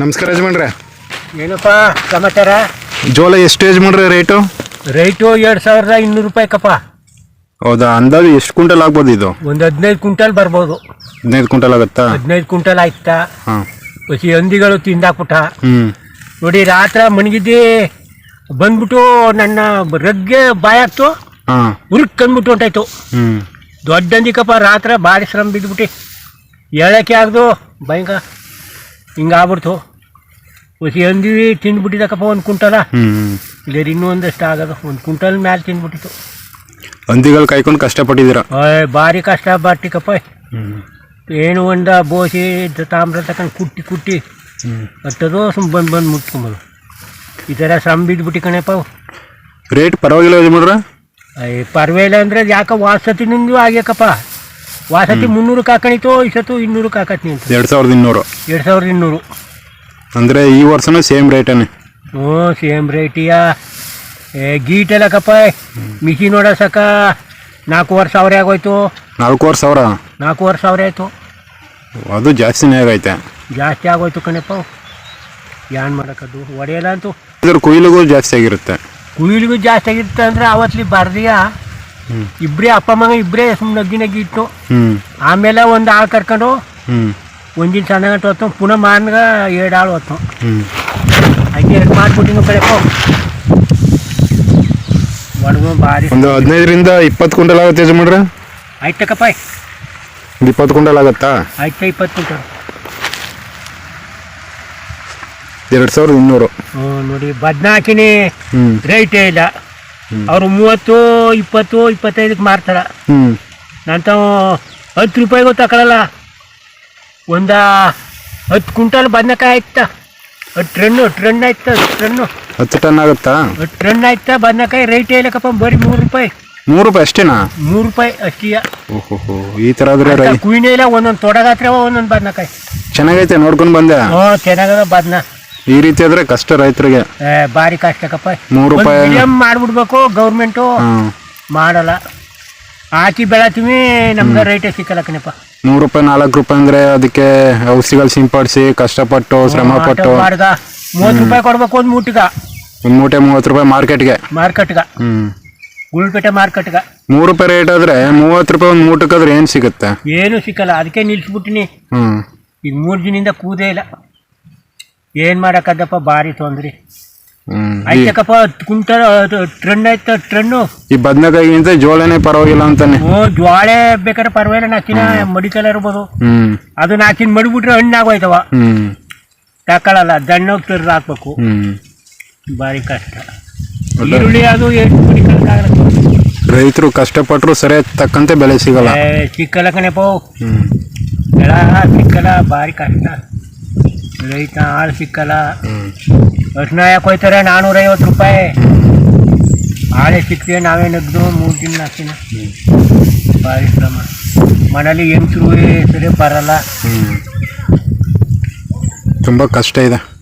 ನಮಸ್ಕಾರ ಯಜಮಾನ್ರೆ. ಏನಪ್ಪ ಸಮಾಚಾರ? ಜೋಳ ಎಷ್ಟು ಯಜಮಾನ್ರೆ ರೇಟು ರೇಟು ಎರಡು ಸಾವಿರದ ಇನ್ನೂರು ರೂಪಾಯಿ ಕಪ್ಪ. ಹೌದಾ? ಅಂದಾಜು ಎಷ್ಟು ಕ್ವಿಂಟಲ್ ಆಗ್ಬೋದು ಇದು? ಒಂದು ಹದಿನೈದು ಕ್ವಿಂಟಲ್ ಬರ್ಬೋದು. ಹದಿನೈದು ಕ್ವಿಂಟಲ್ ಆಗುತ್ತಾ? ಹದಿನೈದು ಕ್ವಿಂಟಲ್ ಆಯ್ತಾ? ಹಾಂ. ಹಸಿ ಹಂದಿಗಳು ತಿಂದಾಕ್ಬಿಟ್ಟ ಹ್ಞೂ ನೋಡಿ ರಾತ್ರಿ ಮಣಗಿದ್ದಿ ಬಂದ್ಬಿಟ್ಟು ನನ್ನ ರಗ್ಗೆ ಬಾಯಾಕ್ತು ಹಾಂ. ಉರುಕ್ ಕಂದ್ಬಿಟ್ಟು ಹೊಂಟಾಯ್ತು. ಹ್ಞೂ ದೊಡ್ಡ ಹಂದಿಕಪ್ಪ ರಾತ್ರಿ ಭಾರಿ ಶ್ರಮ ಬಿದ್ದುಬಿಟ್ಟು ಹೇಳಕ್ಕೆ ಆಗ್ದು ಭಯಂಕರ. ಹಿಂಗಾಗ್ಬಿಡ್ತು. ಹಸಿ ಅಂದಿವಿ ತಿಂದ್ಬಿಟ್ಟಿದಕ್ಕಪ್ಪ ಒಂದು ಕುಂಟಲ. ಹ್ಮ್. ಇಲ್ಲ ಇನ್ನೂ ಒಂದಷ್ಟು ಆಗೋದು. ಒಂದು ಕುಂಟಲ್ ಮ್ಯಾಲೆ ತಿಂದ್ಬಿಟ್ಟಿತ್ತು. ಹಂದಿಗಳು ಕಾಯ್ಕೊಂಡು ಕಷ್ಟಪಟ್ಟಿದ್ದೀರಾ? ಓಯ್ ಭಾರಿ ಕಷ್ಟ ಬಾಟಿಕಪ್ಪ ಹ್ಞೂ ಏನು ಒಂದ ಬೋಸಿ ತಾಮ್ರ ತಕೊಂಡು ಕುಟ್ಟಿ ಕುಟ್ಟಿ ಹತ್ತದೋ ಸುಮ್ ಬಂದು ಬಂದು ಮುಟ್ಕೊಂಬೋದು. ಈ ಥರ ಶ್ರಮ ಬಿದ್ದುಬಿಟ್ಟು ಕಣಪ್ಪ. ಅವು. ರೇಟ್ ಪರವಾಗಿಲ್ಲ ಯಜಮಾನ್ರೆ ಅಯ್ಯ ಪರ್ವಾಗಿಲ್ಲ ಅಂದರೆ ಯಾಕೆ ವಾಸತಿ ನಿಂದು ಆಗ್ಯಾಕಪ್ಪ. ವಾಸತಿ ಮುನ್ನೂರು ಕಾಕಣಿತು ಈ ಸತ್ತು ಇನ್ನೂರು ಹಾಕತ್ನಿ ಅಂತ. ಎರಡು ಸಾವಿರದ ಇನ್ನೂರು. ಎರಡು ಸಾವಿರದ ಇನ್ನೂರು. ಅಂದರೆ ಈ ವರ್ಷನೂ ಸೇಮ್ ರೇಟನೆ ಹ್ಞೂ ಸೇಮ್ ರೇಟಿಯ ಏ ಗೀಟೆಲ್ಲಕಪ್ಪ ಮಿಷಿನ್ ನಾಲ್ಕು ವರ್ಷ ಸಾವಿರ ಆಗೋಯ್ತು. ವರ್ಷ ಸಾವಿರ? ವರ್ಷ ಸಾವಿರ ಆಯಿತು. ಅದು ಜಾಸ್ತಿನೇ ಆಗೈತೆ. ಜಾಸ್ತಿ ಆಗೋಯ್ತು ಕಣಪ್ಪ. ಏನು ಮಾಡೋಕ್ಕದು ಒಡೆಯಲ್ಲ ಅಂತೂ. ಇದ್ರ ಕೊಯ್ಲಿಗೂ ಜಾಸ್ತಿ ಆಗಿರುತ್ತೆ. ಕುಯ್ಲಿಗೂ ಜಾಸ್ತಿ ಆಗಿರುತ್ತೆ ಅಂದ್ರೆ ಅವತ್ಲಿ ಬರ್ದಿಯ? ಇಬ್ಬರೇ ಅಪ್ಪ ಮಗ ಇಬ್ಬರೇ ಸುಮ್ಮನೆ ನಗ್ಗಿ ನಗ್ಗಿ ಇಟ್ಟು. ಆಮೇಲೆ ಒಂದು ಆಳು ಕರ್ಕೊಂಡು ಒಂದಿನ ಸಣ್ಣ ಗಂಟೆ ಹೊತ್ತು ಪುನಃ ಮಾನ್ಗ ಎರಡು ಆಳು ಹೊತ್ತು. ಹಂಗೆ ಎರಡು ಮಾಡ್ಬಿಟ್ಟಿನ ಕಡೆ ಒಡಗು ಭಾರಿ. ಒಂದು ಹದಿನೈದರಿಂದ ಇಪ್ಪತ್ತು ಕ್ವಿಂಟಲ್ ಆಗುತ್ತೆ ಯಜಮಾನ್ರೆ? ಆಯ್ತಕ್ಕಪ್ಪ ಇಪ್ಪತ್ತು ಕ್ವಿಂಟಲ್ ಆಗತ್ತಾ? ಆಯ್ತ ಇಪ್ಪತ್ತು ಕ್ವಿಂಟಲ್. ಎರಡು ಸಾವಿರದ ಇನ್ನೂರು. ಹ್ಞೂ ನೋಡಿ ಬದ್ನಾಕಿನಿ ಹ್ಞೂ ರೇಟೇ ಇಲ್ಲ. ಅವರು ಮೂವತ್ತು ಇಪ್ಪತ್ತು ಇಪ್ಪತ್ತೈದಕ್ಕೆ ಮಾರ್ತಾರ. ನಂತ ಹತ್ತು ರೂಪಾಯಿಗೂ ತಗೊಳಲ್ಲ ಒಂದ ಹತ್ತು ಕ್ವಿಂಟಲ್ ಬದನೆಕಾಯಿ ಆಯ್ತ. ಹತ್ತು ಟ್ರನ್ನು ಟ್ರನ್ ಆಯ್ತ ಟ್ರನ್ನು ಹತ್ತು ಟನ್ ಆಗುತ್ತಾ? ಹತ್ತು ಟ್ರೆಂಡ್ ಆಯ್ತಾ ಬದನೆಕಾಯಿ ರೇಟ್ ಹೇಳಕ್ಕಪ್ಪ ಬರೀ ಮೂರು ರೂಪಾಯಿ. ಮೂರು ರೂಪಾಯಿ ಅಷ್ಟೇನಾ? ಮೂರು ರೂಪಾಯಿ ಅಷ್ಟೀಯ ಓಹೋ ಈ ಥರ ಆದ್ರೆ ಕುಯ್ನೇ ಇಲ್ಲ ಒಂದೊಂದು ತೊಡಗಾತ್ರ ಒಂದೊಂದು ಬದನೆಕಾಯಿ. ಚೆನ್ನಾಗೈತೆ ನೋಡ್ಕೊಂಡು ಬಂದೆ. ಹ್ಞೂ ಚೆನ್ನಾಗದ ಬದನ. ಈ ರೀತಿ ಆದ್ರೆ ಕಷ್ಟ ರೈತರಿಗೆ. ಬಾರಿ ಕಷ್ಟಕ್ಕಪ್ಪ ಮೂರು ರೂಪಾಯಿ ಮಾಡ್ಬಿಡ್ಬೇಕು ಗೌರ್ಮೆಂಟ್ ಮಾಡಲ್ಲ. ಹಾಕಿ ಬೆಳತೀವಿ ನಮ್ಗೆ ರೇಟೇ ಸಿಕ್ಕಲ್ಲ ಕಣಪ್ಪ. ಮೂರು ರೂಪಾಯಿ ನಾಲ್ಕು ರೂಪಾಯಿ ಅಂದ್ರೆ ಅದಕ್ಕೆ ಔಷಧಿಗಳು ಸಿಂಪಡಿಸಿ ಕಷ್ಟಪಟ್ಟು ಶ್ರಮ ಪಟ್ಟು ಮೂವತ್ತು ರೂಪಾಯಿ ಕೊಡ್ಬೇಕು ಒಂದು ಮೂಟಿಗ. ಒಂದು ಮೂಟೆ ಮೂವತ್ತು ರೂಪಾಯಿ ಮಾರ್ಕೆಟ್ಗೆ. ಮಾರ್ಕೆಟ್ಗ. ಹ್ಮ್. ಗುಳ್ಪೇಟೆ ಮಾರ್ಕೆಟ್ಗ. ಮೂರು ರೂಪಾಯಿ ರೇಟ್ ಆದ್ರೆ ಮೂವತ್ತು ರೂಪಾಯಿ ಒಂದು ಮೂಟಕ್ಕಾದ್ರೆ ಏನು ಸಿಗುತ್ತೆ? ಏನು ಸಿಕ್ಕಲ್ಲ. ಅದಕ್ಕೆ ನಿಲ್ಸ್ಬಿಟ್ಟಿನಿ. ಹ್ಮ್. ಈಗ ಮೂರು ದಿನದಿಂದ ಕೂದೇ ಇಲ್ಲ. ಏನು ಮಾಡಕ್ಕದಪ್ಪ ಭಾರಿ ತೊಂದ್ರಿ. ಹ್ಮ್ ಆಯ್ತಕ್ಕಪ್ಪ ಕುಂಟಲ್ ಟ್ರೆಂಡ್ ಆಯ್ತು ಟ್ರೆಂಡು ಈ ಬದನೆಕಾಯಿಗಿಂತ ಜೋಳನೇ ಪರವಾಗಿಲ್ಲ ಅಂತಾನೆ. ಓ ಜ್ವಾಳೆ ಬೇಕಾದ್ರೆ ಪರವಾಗಿಲ್ಲ ನಾಕಿನ ಮಡಿಕಲ್ಲ ಇರ್ಬೋದು. ಹ್ಮ್. ಅದು ನಾಕಿನ ಮಡಿಬಿಟ್ರೆ ಹಣ್ಣಾಗೋಯ್ತವ ಹ್ಮ್. ತಗೊಳಲ್ಲ ದಣ್ಣೋಗಿ ತೆರ್ದು ಹಾಕ್ಬೇಕು. ಹ್ಮ್. ಭಾರಿ ಕಷ್ಟ. ಈರುಳ್ಳಿ ಅದು ಎಷ್ಟು ಮಡಿಕಲ್ಕಾಗಲ್ಲ ರೈತರು ಕಷ್ಟಪಟ್ಟರು ಸರಿಯಾದ ತಕ್ಕಂತೆ ಬೆಲೆ ಸಿಗಲ್ಲ. ಸಿಕ್ಕಲ್ಲ ಕಣಪ್ಪ. ಹ್ಮ್. ಬೆಳ ಸಿಕ್ಕಲ್ಲ ಭಾರಿ ಕಷ್ಟ. ರೈತ ಆಳು ಸಿಕ್ಕಲ್ಲ ಅಷ್ಟು ಅರ್ಶಿನ ಯಾಕೆ ಹೋಯ್ತಾರೆ ನಾನ್ನೂರೈವತ್ತು ರೂಪಾಯಿ. ಆಳೆ ಸಿಕ್ತೀವಿ ನಾವೇ ನಗ್ದು ಮೂರು ದಿನ ಹಾಕ್ತೀನ. ಪರಿಶ್ರಮ ಶ್ರಮ. ಮನೇಲಿ ಹೆಂಗಸರು ಸರಿ ಬರಲ್ಲ. ತುಂಬಾ ಕಷ್ಟ ಇದೆ.